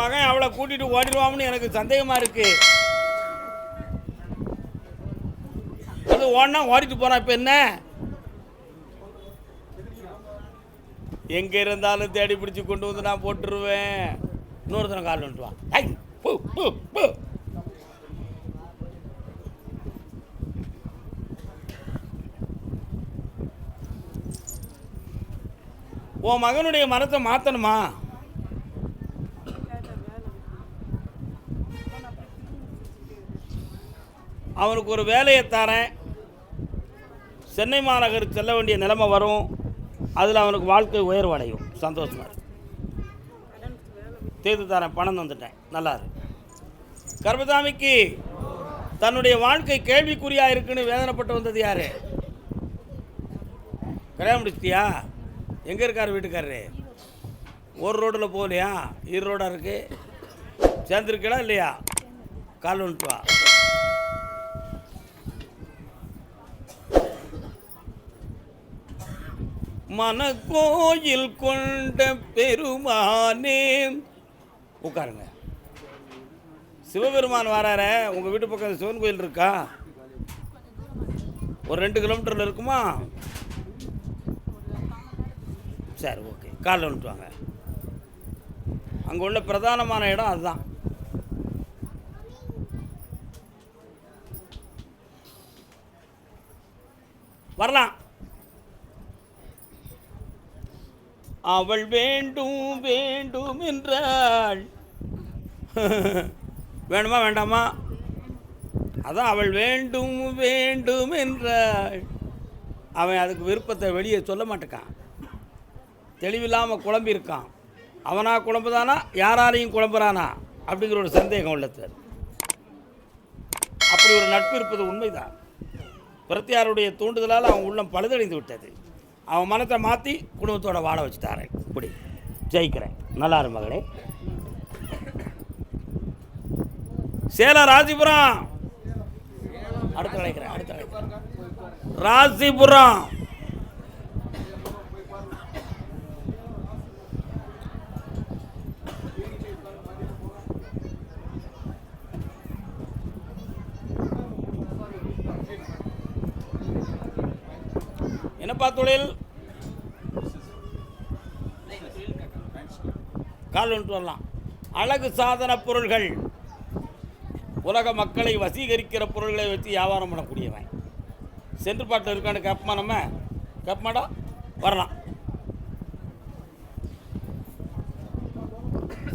மகன் அவளை கூட்டிட்டு ஓடிடுவான்னு எனக்கு சந்தேகமா இருக்கு. அது ஓடனா ஓடிட்டு போறான் இப்ப என்ன? எங்க இருந்தாலும் தேடி பிடிச்சு கொண்டு வந்து நான் போட்டுருவேன். இன்னொருத்தனை கால் வந்துட்டுவான் ஐ, உன் மகனுடைய மரத்தை மாற்றணுமா அவனுக்கு ஒரு வேலையை தரேன். சென்னை மாநகர் செல்ல வேண்டிய நிலைமை வரும். அதில் அவனுக்கு வாழ்க்கை உயர்வடையும். சந்தோஷமாக இரு. தீர்த்து தரேன். பணம் தந்துட்டேன். நல்லா இருக்கு கர்மசாமிக்கு தன்னுடைய வாழ்க்கை கேள்விக்குறியாக இருக்குன்னு வேதனைப்பட்டு வந்தது யார்? கல்யாணம் முடிச்சிட்டியா? எங்கே இருக்கார் வீட்டுக்காரரு? ஒரு ரோட்டில் போகலையா? இரு ரோடாக இருக்குது சேர்ந்துருக்கா இல்லையா? கால் வந்துட்டு வா. மனக்கோயில் கொண்ட பெருமானே. உட்காருங்க. சிவபெருமான் வராற உங்கள் வீட்டு பக்கம் சிவன் கோயில் இருக்கா? ஒரு ரெண்டு கிலோமீட்டரில் இருக்குமா? சரி ஓகே. காலில் வந்துட்டு வாங்க. அங்கே உள்ள பிரதானமான இடம் அதுதான். வரலாம். அவள் வேண்டும் வேண்டும் என்றாள். வேணுமா வேண்டாமா? அதான் அவள் வேண்டும் வேண்டும் என்றாள். அவன் அதுக்கு விருப்பத்தை வெளியே சொல்ல மாட்டேக்கான். தெளிவில்லாமல் குழம்பியிருக்கான். அவனா குழம்புதானா? யாராலையும் குழம்புறானா? அப்படிங்கிற ஒரு சந்தேகம் உள்ளது. அப்படி ஒரு நட்பு இருப்பது உண்மைதான். பிரத்தியாருடைய தூண்டுதலால் அவன் உள்ளம் பழுதடைந்து விட்டது. அவன் மனத்தை மாற்றி குடும்பத்தோட வாழ தரேன் இப்படி ஜெயிக்கிறேன். நல்லா இரு மகளே சேலம் ராசிபுரம். அடுத்து அழைக்கிறேன் அடுத்து அழைக்கிறேன். ராசிபுரம். என்னப்பா தொழில் கால் வந்துட்டு வரலாம். அழகு சாதன பொருள்கள். உலக மக்களை வசீகரிக்கிற பொருள்களை வச்சு வியாபாரம் பண்ணக்கூடியவன். சென்று பாட்டில் இருக்கான்னு கேட்போமா நம்ம? கேட்பமாடா வரலாம்.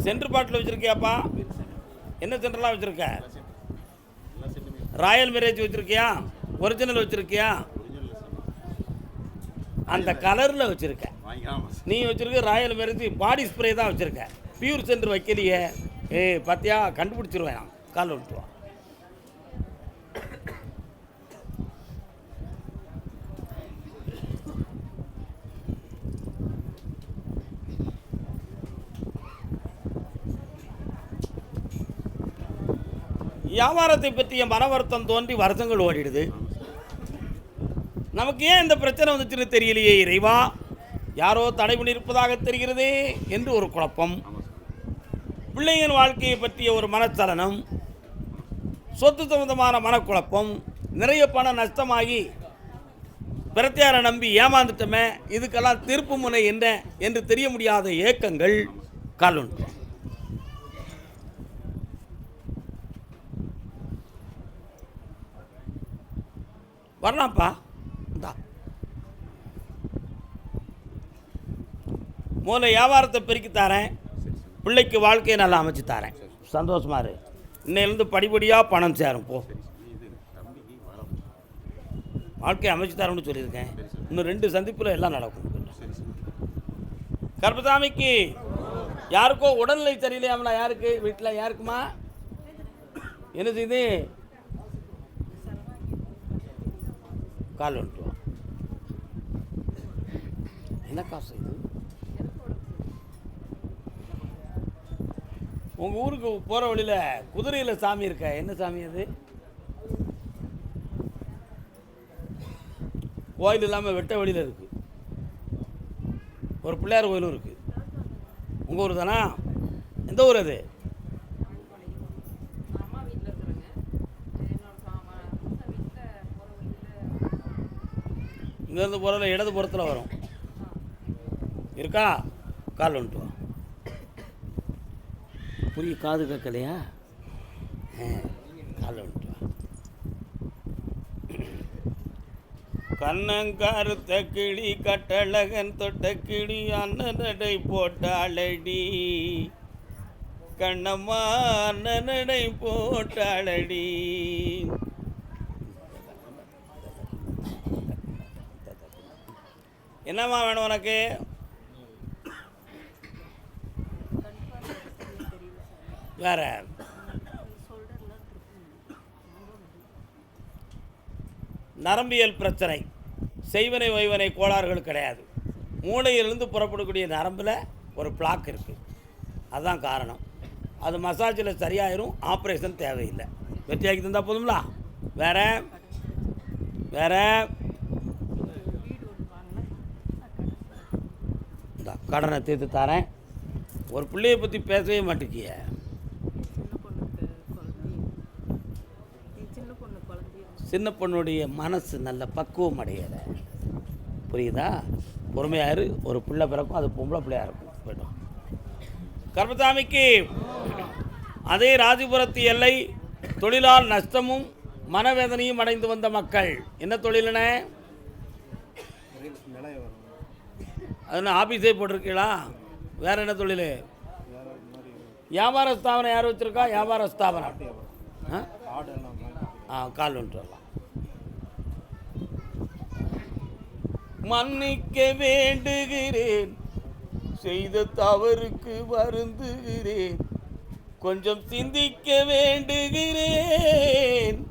சென்று பாட்டில் வச்சுருக்கியாப்பா? என்ன சென்டர்லாம் வச்சுருக்க? ராயல் மேரேஜ் வச்சுருக்கியா? ஒரிஜினல் வச்சுருக்கியா? அந்த கலரில் வச்சுருக்க. நீ வச்சிருக்க ராயல் மேரேஜ் பாடி ஸ்ப்ரே தான் வச்சுருக்க. Pure centre வைக்கலையே. ஏ பார்த்தியா கண்டுபிடிச்சிருவேன் நான். கால் விட்டு வா வியாபாரத்தை பற்றிய மன வருத்தம் தோன்றி வருஷங்கள் ஓடிடுது. நமக்கு ஏன் இந்த பிரச்சனை வந்துச்சுன்னு தெரியலையே இறைவா? யாரோ தடை பண்ணியிருப்பதாக தெரிகிறதே என்று ஒரு குழப்பம். பிள்ளையின் வாழ்க்கையை பற்றிய ஒரு மனச்சலனம் சொத்து சம்பந்தமான மனக்குழப்பம் நிறைய பணம் நஷ்டமாகி பிரத்தியாரை நம்பி ஏமாந்துட்டோமே இதுக்கெல்லாம் திருப்பு முனை என்ன என்று தெரிய முடியாத ஏக்கங்கள் காலுண்டு வரலாம்ப்பா இந்தா முதல்ல வியாபாரத்தை பெருக்கி தரேன். பிள்ளைக்கு வாழ்க்கையை நல்லா அமைச்சு தரேன். சந்தோஷமாக இரு. இன்னையிலேருந்து படிப்படியாக பணம் சேரும் போ. வாழ்க்கையை அமைச்சு தரேன்னு சொல்லியிருக்கேன். இன்னும் ரெண்டு சந்திப்பில் எல்லாம் நடக்கும். கர்பசாமிக்கு யாருக்கோ உடல்நிலை சரியில்லையாமலா யாருக்கு? வீட்டில் யாருக்குமா? என்ன செய்யுது கால் வந்துட்டு என்ன காசு? உங்கள் ஊருக்கு போகிற வழியில் குதிரையில் சாமி இருக்கா? என்ன சாமி அது? கோயில் இல்லாமல் வெட்ட வழியில் இருக்குது ஒரு பிள்ளையார் கோயிலும் இருக்குது உங்கள் ஊர் தானா? எந்த ஊர் அது? இங்கேருந்து போகிற இடது புறத்தில் வரும். இருக்கா? கால் வந்துட்டு புரிய காது கேட்கலையா? ஆ, கால் வந்துட்டு கண்ணங்கருத்த கிளி கட்டழகன் தொட்ட கிளி அண்ணனடை போட்டாளடி கண்ணம்மா அண்ணனடை போட்டாளடி என்னம்மா வேணும் உனக்கு? வேற. நரம்பியல் பிரச்சனை. செய்வனை வைவனை கோளாறுகள் கிடையாது. மூளையிலிருந்து புறப்படக்கூடிய நரம்பில் ஒரு பிளாக் இருக்குது அதுதான் காரணம். அது மசாஜில் சரியாயிரும் ஆப்ரேஷன் தேவையில்லை. வெற்றியாக்கி தந்தால் போதுங்களா வேற. வேற. இந்த கடனை தீர்த்து தரேன். ஒரு பிள்ளையை பற்றி பேசவே மாட்டேங்கிய சின்ன பொண்ணுக்கு குழந்தை என் சின்ன பொண்ணு குழந்தைய சின்ன பொண்ணுடைய மனசு நல்ல பக்குவம் அடையலை. புரியுதா? பொறுமையாரு ஒரு பிள்ளை பிறக்கும் அது பொம்பளை பிள்ளையா இருக்கும். போய்ட்டோம் கர்மசாமிக்கு அதே ராஜபுரத்து எல்லை தொழிலால் நஷ்டமும் மனவேதனையும் அடைந்து வந்த மக்கள். என்ன தொழிலுன அது ஆஃபீஸே போட்டிருக்கீங்களா? வேற என்ன தொழில்? வியாபார ஸ்தாபனம் யார் வச்சுருக்கா? வியாபார ஸ்தாபனம். ஆ? கால் வந்துட்டு வரலாம் மன்னிக்க வேண்டுகிறேன். செய்த தவறுக்கு வருந்துகிறேன். கொஞ்சம் சிந்திக்க வேண்டுகிறேன்.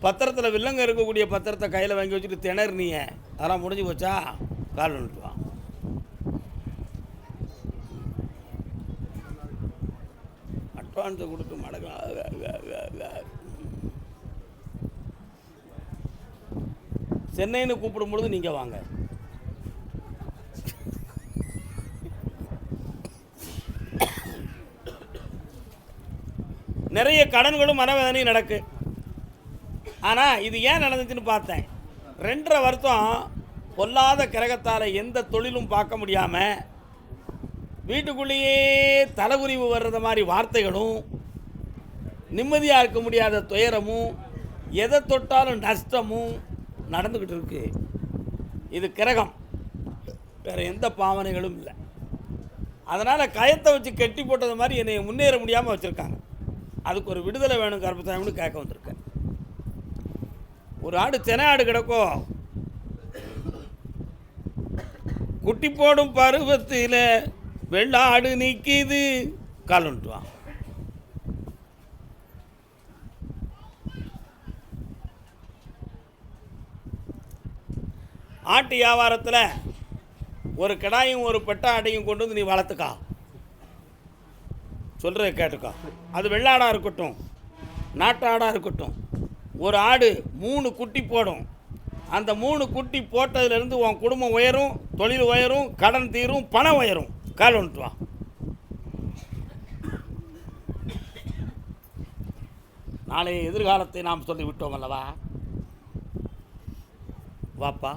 பத்திரத்தில் வில்லங்க இருக்கக்கூடிய பத்திரத்தை கையில் வாங்கி வச்சுட்டு திணறினிய. அதெல்லாம் முடிஞ்சு போச்சா? கால் வந்துட்டு வா கொடுத்து மடங்க சென்னைன்னு கூப்பிடும் பொழுது நீங்கள் வாங்க. நிறைய கடன்களும் மனவேதனையும் நடக்கு. ஆனால் இது ஏன் நடந்துச்சுன்னு பார்த்தேன். ரெண்டரை வருஷம் பொல்லாத கிரகத்தால் எந்த தொழிலும் பார்க்க முடியாமல் வீட்டுக்குள்ளேயே தலைகுறிவு வர்றது மாதிரி வார்த்தைகளும் நிம்மதியாக இருக்க முடியாத துயரமும் எதை தொட்டாலும் நஷ்டமும் நடந்துக்கிட்டு இருக்கு. இது கிரகம். வேறு எந்த பாவனைகளும் இல்லை. அதனால் கயத்தை வச்சு கட்டி போட்டது மாதிரி என்னை முன்னேற முடியாமல் வச்சுருக்காங்க. அதுக்கு ஒரு விடுதலை வேணும் கருப்பசாமின்னு கேட்க வந்திருக்கேன். ஒரு ஆடு தென ஆடு கிடக்கும் குட்டி போடும் பருவத்தில் வெள்ளாடு நிற்கிது கால் வந்துட்டு ஆட்டு வியாபாரத்தில் ஒரு கிடாயும் ஒரு பெட்டா ஆட்டையும் கொண்டு வந்து நீ வளர்த்துக்கா. சொல்கிறத கேட்டுக்கா. அது வெள்ளாடாக இருக்கட்டும் நாட்டு ஆடாக இருக்கட்டும். ஒரு ஆடு மூணு குட்டி போடும். அந்த மூணு குட்டி போட்டதுலேருந்து உன் குடும்பம் உயரும் தொழில் உயரும் கடன் தீரும் பணம் உயரும். கால் வந்துட்டு வா நாளைய எதிர்காலத்தை நாம் சொல்லி விட்டோம் அல்லவா? வாப்பா.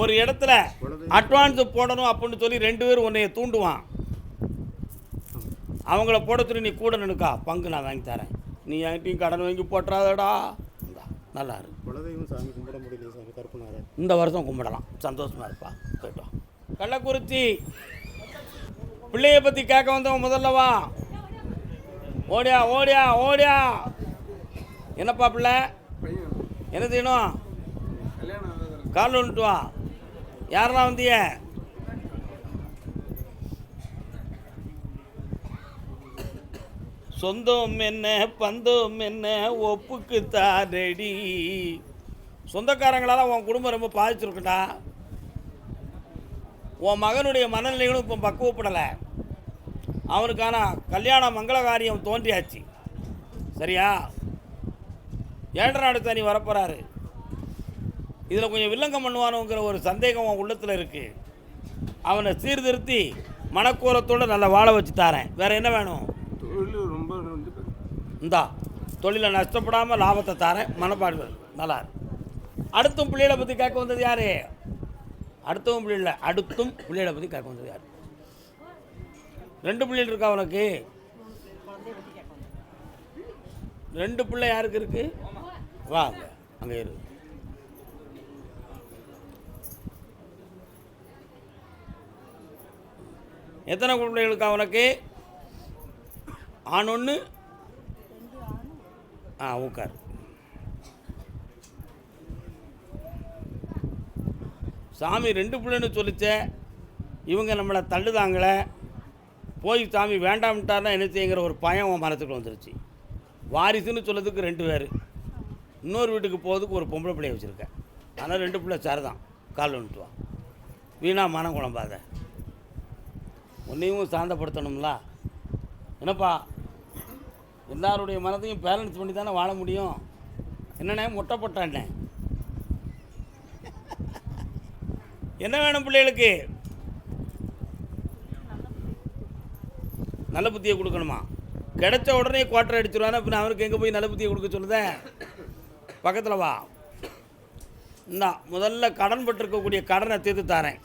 ஒரு இடத்துல அட்வான்ஸ் போடணும் அப்படின்னு சொல்லி ரெண்டு பேரும் உன்னைய தூண்டுவான். அவங்கள போட சொல்லி நீ கூட நினைக்கா பங்கு நான் வாங்கி தரேன். நீ என்கிட்டயும் கடன் வாங்கி போட்டுறாதடா. நல்லா இருக்கு குலதெய்வம் சாமி கும்பிட முடியல சாமி கருப்பனார இந்த வருஷம் கும்பிடலாம். சந்தோஷமா இருப்பா. கள்ளக்குறிச்சி. பிள்ளைய பற்றி கேட்க வந்தவன் முதல்லவா? ஓடியா ஓடியா ஓடியா. என்னப்பா பிள்ளை? என்ன செய்யணும் கால் வந்துட்டு வா. யாரெல்லாம் வந்திய சொந்தம் என்ன பந்தம் என்ன ஒப்புக்கு தாரடி சொந்தக்காரங்களால உன் குடும்பம் ரொம்ப பாதிச்சிருக்குடா உன் மகனுடைய மனநிலைகளும் இப்போ பக்குவப்படலை. அவனுக்கான கல்யாண மங்கள காரியம் தோன்றியாச்சு. சரியா? ஏழரை நாடு தனி வரப்போகிறாரு இதில் கொஞ்சம் வில்லங்கம் பண்ணுவானுங்கிற ஒரு சந்தேகம் உன் உள்ளத்தில் இருக்குது அவனை சீர்திருத்தி மனக்கோலத்தோடு நல்லா வாழ வச்சு தாரேன். வேறு என்ன வேணும்? தொழில் ரொம்ப இந்தா தொழிலை நஷ்டப்படாமல் லாபத்தை தரேன். மனப்பாடு நல்லா. அடுத்தும் பிள்ளைகளை பற்றி கேட்க வந்தது யாரு? அடுத்தவும் பிள்ளைகள அடுத்தும் பிள்ளைகளை பற்றி கேட்க வந்தது யார்? ரெண்டு பிள்ளைகள் இருக்கா உனக்கு? ரெண்டு பிள்ளை யாருக்கு இருக்கு? வா அங்கே அங்கே இரு. எத்தனை பிள்ளைகளுக்கா உனக்கு? ஆண் ஒன்று ஆ உட்கார் சாமி ரெண்டு பிள்ளைன்னு சொல்லிச்சே. இவங்க நம்மளை தள்ளுதாங்களே. போய் சாமி வேண்டாம்ட்டாருன்னா என்ன செய்யுங்கிற ஒரு பயம் உன் மனத்துக்கு வந்துருச்சு. வாரிசுன்னு சொல்லதுக்கு ரெண்டு பேர். இன்னொரு வீட்டுக்கு போகிறதுக்கு ஒரு பொம்பளை பிள்ளைய வச்சுருக்கேன் ஆனால் ரெண்டு பிள்ளை சரிதான். கால் வந்துட்டுவான் வீணாக வீணா மனம் குழம்பாத. உன்னையும் சாந்தப்படுத்தணும்ல. என்னப்பா? எல்லாருடைய மனத்தையும் பேலன்ஸ் பண்ணி தானே வாழ முடியும். என்னண்ணே முட்டை போட்டாண்ணே என்ன வேணும் பிள்ளைகளுக்கு? நல்ல புத்தியை கொடுக்கணுமா? கிடைச்ச உடனே குவார்டர் அடிச்சிருவானா பின் அவருக்கு எங்கே போய் நல்ல புத்தியை கொடுக்க சொல்லுதேன் பக்கத்தில் வா. இந்தா முதல்ல கடன் பட்டிருக்கக்கூடிய கடனை தீர்த்து தரேன்.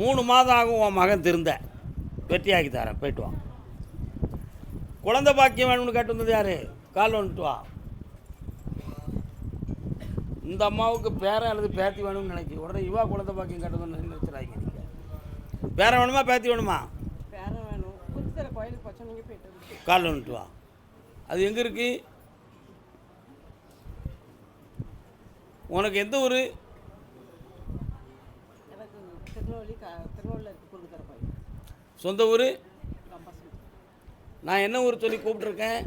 மூணு மாதம் ஆகும் உன் மகன் திருந்த. வெற்றியாக்கி தரேன் போயிட்டு வா. குழந்தை பாக்கியம் வேணும்னு கேட்டு வந்தது யார்? கால் வந்துட்டு வா. இந்த அம்மாவுக்கு பேரன் அல்லது பேத்தி வேணும்னு நினைக்கி உடனே இவா குழந்தை பாக்கியம் கேட்டதுன்னு நினைச்சிடாங்க நீங்கள் பேரன் வேணுமா பேத்தி வேணுமா? கால் வந்துட்டு வா. அது எங்கே இருக்கு? உனக்கு எந்த ஊர்? சொந்த ஊர்? நான் என்ன ஊர் சொல்லி கூப்பிட்ருக்கேன்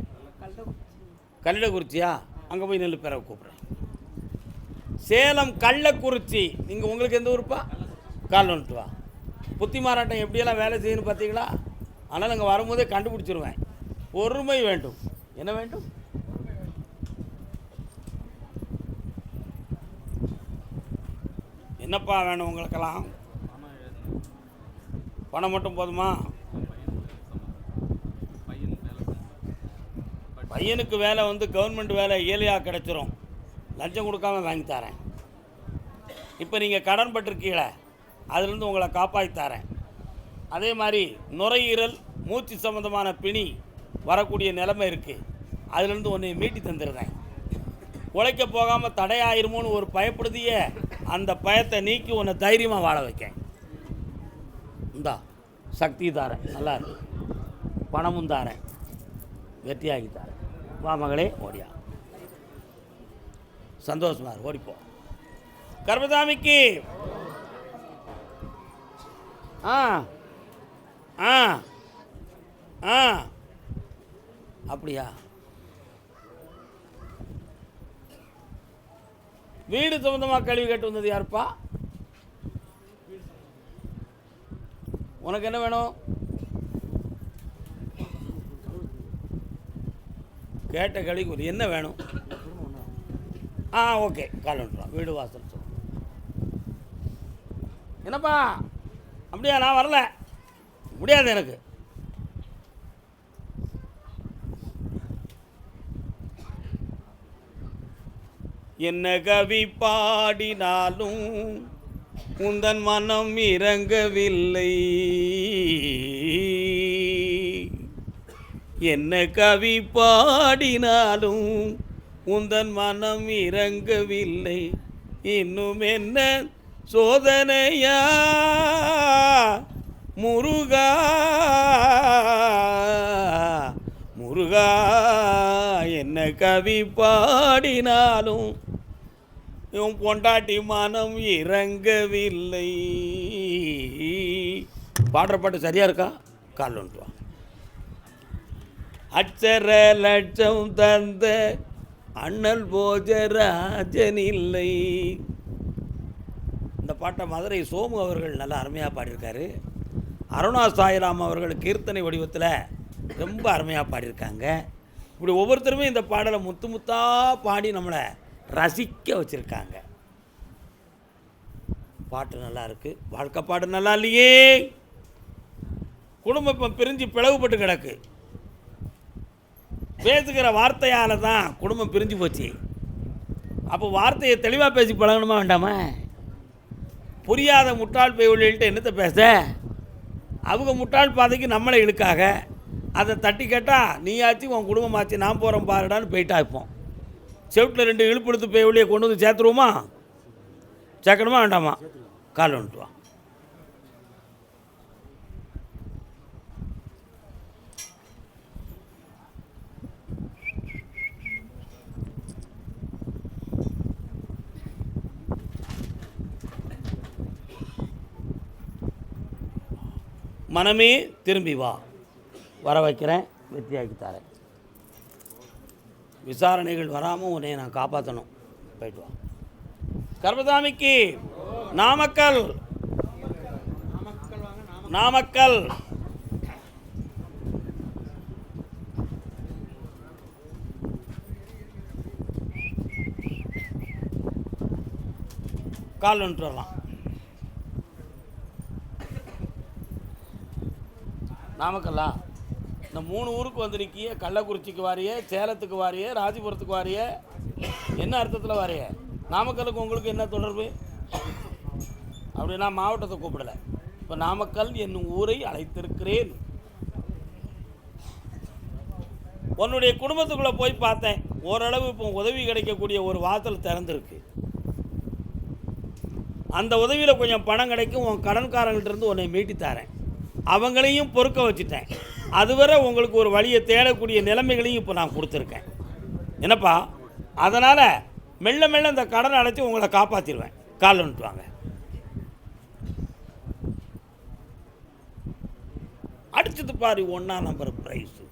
கள்ளக்குறிச்சியா அங்கே போய் நெல் பேரை கூப்பிட்றேன். சேலம் கள்ளக்குறிச்சி. நீங்கள் உங்களுக்கு எந்த ஊருப்பா? கால் வந்துட்டு வா. புத்தி மாறாட்டம் எப்படியெல்லாம் வேலை செய்யணும் பார்த்தீங்களா? ஆனால் அங்கே வரும்போதே கண்டுபிடிச்சிருவேன். பொறுமை வேண்டும். என்ன வேண்டும்? என்னப்பா வேணும் உங்களுக்கெல்லாம்? பணம் மட்டும் போதுமா? பையனுக்கு வேலை வந்து கவர்மெண்ட் வேலை ஏழையாக கிடைச்சிரும். லஞ்சம் கொடுக்காம வாங்கி தரேன். இப்போ நீங்கள் கடன் பட்டிருக்கீங்களே அதுலேருந்து உங்களை காப்பாற்றி தரேன். அதே மாதிரி நுரையீரல் மூச்சு சம்மந்தமான பிணி வரக்கூடிய நிலைமை இருக்குது அதுலேருந்து உன்னை மீட்டி தந்துடுறேன். உழைக்க போகாமல் தடையாயிருமோன்னு ஒரு பயப்படுதிய அந்த பயத்தை நீக்கி உன்னை தைரியமாக வாழ வைக்கேன். இந்தா சக்தி தாரேன். நல்லா இருக்கு. பணமும் தாரேன். வெற்றியாகி தாரேன். வா மகளே ஓடியா. சந்தோஷமா ஓடிப்போம் கர்மதாமிக்கு கர்மசாமிக்கு. ஆ. ஆ. ஆ. அப்படியா? வீடு சம்மந்தமாக கல்வி கேட்டு வந்தது யாருப்பா? உனக்கு என்ன வேணும்? கேட்ட கேள்விக்கு என்ன வேணும்? ஆ ஓகே. கால் வந்துடுறோம் வீடு வாசல் சொல்லு என்னப்பா? அப்படியா? நான் வரல. முடியாது எனக்கு. என்ன கவி பாடினாலும் உந்தன் மனம் இறங்கவில்லை. என்ன கவி பாடினாலும் உந்தன் மனம் இறங்கவில்லை. இன்னும் என்ன சோதனையா? முருகா முருகா என்ன கவி பாடினாலும் இவன் பொண்டாட்டி மனம் இறங்கவில்லை. பாடுற பாட்டு சரியா இருக்கா? கால் வந்துட்டு அச்சர லட்சம் தந்த அண்ணல் போஜராஜன் இல்லை இந்த பாட்டை மதுரை சோமு அவர்கள் நல்லா அருமையாக பாடியிருக்காரு. அருணா சாய்ராம் அவர்கள் கீர்த்தனை வடிவத்தில் ரொம்ப அருமையாக பாடியிருக்காங்க. இப்படி ஒவ்வொருத்தருமே இந்த பாடலை முத்து முத்தாக பாடி நம்மளை ரசிக்க வச்சுருக்காங்க. பாட்டு நல்லா இருக்குது வாழ்க்கை பாட்டு நல்லா இல்லையே. குடும்பம் இப்போ பிரிஞ்சு பிளவுபட்டு கிடக்கு. பேசுகிற வார்த்தையால் தான் குடும்பம் பிரிஞ்சு போச்சு. அப்போ வார்த்தையை தெளிவாக பேசி பழகணுமா வேண்டாமா? புரியாத முட்டாள் பெய்வழிகள்ட்ட என்னத்தை பேச? அவங்க முட்டாள் பாதைக்கு நம்மளை இழுக்காக அதை தட்டி கேட்டால் நீயாச்சு உன் குடும்பமாச்சு நான் போகிறோம் பாருடான்னு போயிட்டா இருப்போம் செவிட்டில் ரெண்டு இழுப்படுத்து பெய்வழியை கொண்டு வந்து சேர்த்துருவோமா? சேர்க்கணுமா வேண்டாமா? கால் வந்துட்டு மனமே திரும்பி வா. வர வைக்கிறேன் வெற்றியாக்கி தரேன். விசாரணைகள் வராமல் உன்னை நான் காப்பாற்றணும் போயிட்டு வா. கர்மதாமிக்கு நாமக்கல். நாமக்கல். கால் வந்துட்டு வரலாம் நாமக்கல்லா இந்த மூணு ஊருக்கு வந்திருக்கிய கள்ளக்குறிச்சிக்கு வாரிய சேலத்துக்கு வாரிய ராஜிபுரத்துக்கு வாரிய. என்ன அர்த்தத்தில் வாரிய? நாமக்கலுக்கு உங்களுக்கு என்ன தொடர்பு? அப்படின்னா மாவட்டத்தை கூப்பிடலை. இப்போ நாமக்கல் என்னும் ஊரை அழைத்திருக்கிறேன். உன்னுடைய குடும்பத்துக்குள்ளே போய் பார்த்தேன். ஓரளவு இப்போ உதவி கிடைக்கக்கூடிய ஒரு வாசல் திறந்துருக்கு. அந்த உதவியில் கொஞ்சம் பணம் கிடைக்கும். உன் கடன்காரங்கள்ட்ட இருந்து உன்னை மீட்டி தரேன். அவங்களையும் பொறுக்க வச்சுட்டேன். அதுவரை உங்களுக்கு ஒரு வழியை தேடக்கூடிய நிலைமைகளையும் இப்போ நான் கொடுத்துருக்கேன். என்னப்பா? அதனால் மெல்ல மெல்ல இந்த கடனை அடைச்சி உங்களை காப்பாற்றிடுவேன் காலில் வந்துட்டு அடிச்சது பாரு ஒன்றா நம்பர் ப்ரைஸு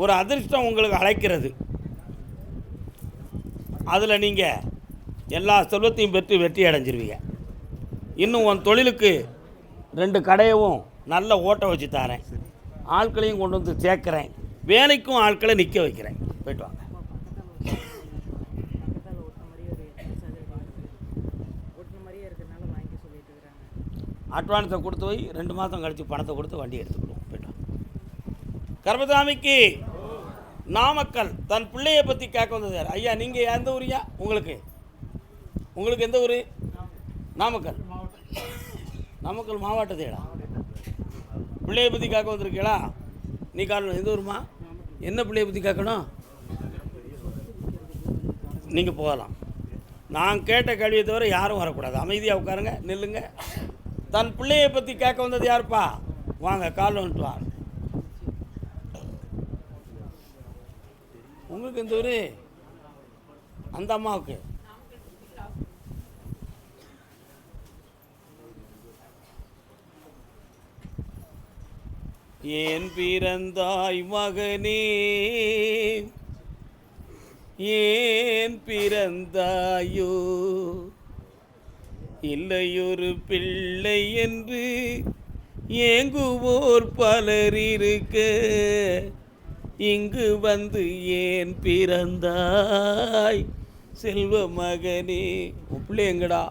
ஒரு அதிர்ஷ்டம் உங்களுக்கு அழைக்கிறது. அதில் நீங்கள் எல்லா செல்வத்தையும் பெற்று வெற்றி அடைஞ்சிருவீங்க. இன்னும் உன் தொழிலுக்கு ரெண்டு கடையவும் நல்ல ஓட்ட வச்சு தரேன். ஆட்களையும் கொண்டு வந்து சேர்க்குறேன். வேலைக்கும் ஆட்களை நிற்க வைக்கிறேன். போயிட்டு வாங்க. இருக்கிறனால அட்வான்ஸை கொடுத்து போய் ரெண்டு மாதம் கழித்து பணத்தை கொடுத்து வண்டி எடுத்துக்கிடுவோம் கர்மசாமிக்கு நாமக்கல் தன் பிள்ளையை பற்றி கேட்க வந்தது யார்? ஐயா நீங்கள் எந்த ஊரியா உங்களுக்கு? உங்களுக்கு எந்த ஊர்? நாமக்கல். நாமக்கல் மாவட்டத்தேடா. பிள்ளையை பற்றி கேட்க வந்திருக்கீங்களா? நீ காரணம் எந்த ஊருமா என்ன பிள்ளையை பற்றி கேட்கணும்? நீங்கள் போகலாம். நான் கேட்ட கேள்வியை தவிர யாரும் வரக்கூடாது. அமைதியாக உட்காருங்க நில்லுங்க. தன் பிள்ளையை பற்றி கேட்க வந்தது யாருப்பா? வாங்க கால் வந்துட்டு வாங்க. உங்களுக்கு இந்த ஊர் அந்த அம்மாவுக்கு? ஏன் பிறந்தாய் மகனே? ஏன் பிறந்தாயோ? இல்லையொரு பிள்ளை என்று ஏங்குவோர் பலர் இருக்க இங்கு வந்து ஏன் பிறந்தாய்? செல்வ மகனே. உப்பிள்ளை எங்கடா?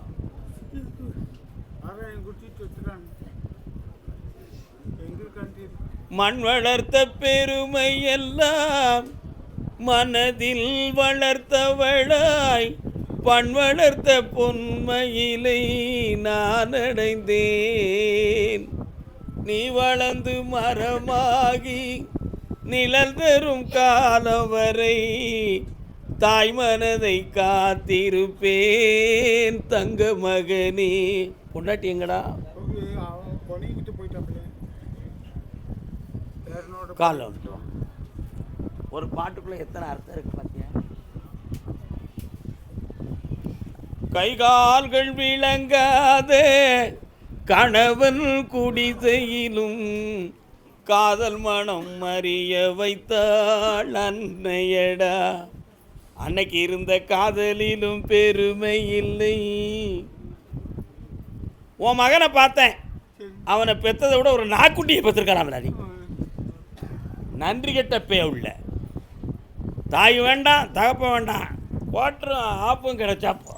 மண் வளர்த்த பெருமை எல்லாம் மனதில் வளர்த்தவளாய் பண் வளர்த்த பொன்மையிலை நான் அடைந்தேன். நீ வளர்ந்து மரமாகி நிழல் தரும் காலம் வரை தாய் மனதை காத்திருப்பேன் தங்க மகனே. பொண்டாட்டி எங்கடா? அவன் காலில் வந்துட்டு ஒரு பாட்டுக்குள்ள எத்தனை அர்த்தம் இருக்கு பாத்தியா? கை கால்கள் விளங்காத கணவன் குடிசையிலும் காதல் மனம் மறிய வைத்தாள் அன்னையடா. அன்னைக்கு இருந்த காதலிலும் பெருமை இல்லை. உன் மகனை பார்த்தேன். அவனை பெத்ததை விட ஒரு நாக்குட்டியை பெற்றிருக்கான் நீ நன்றி கெட்ட பே உள்ள தாய் வேண்டாம் தகப்ப வேண்டாம். குவாட்டரும் ஆப்பும் கிடைச்சாப்போ.